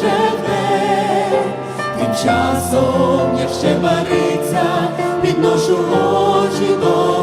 живе, тим часом, як ще бариться, підношу очі до.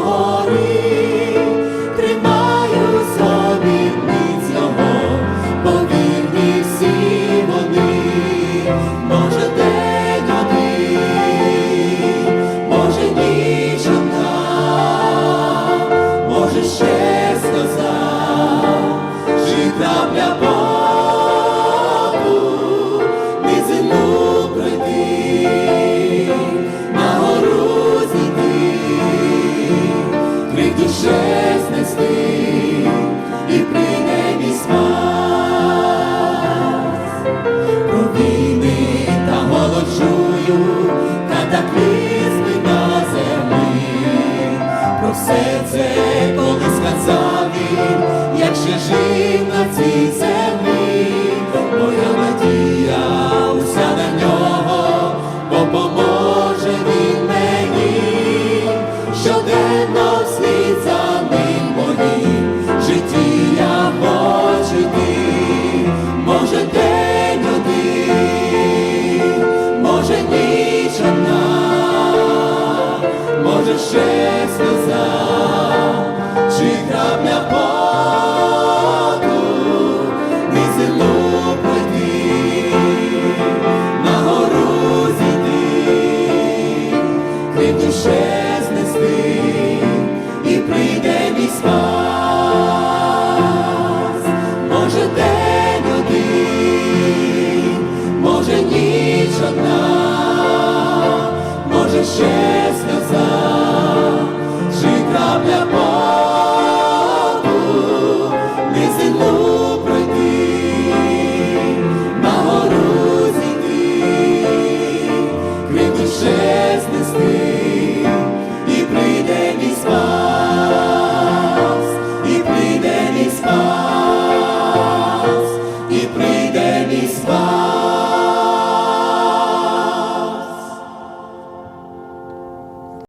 про все це колись казав як ще жив на цій. притуше знести і прийде мій спас. може день один, може ніч одна, може ще.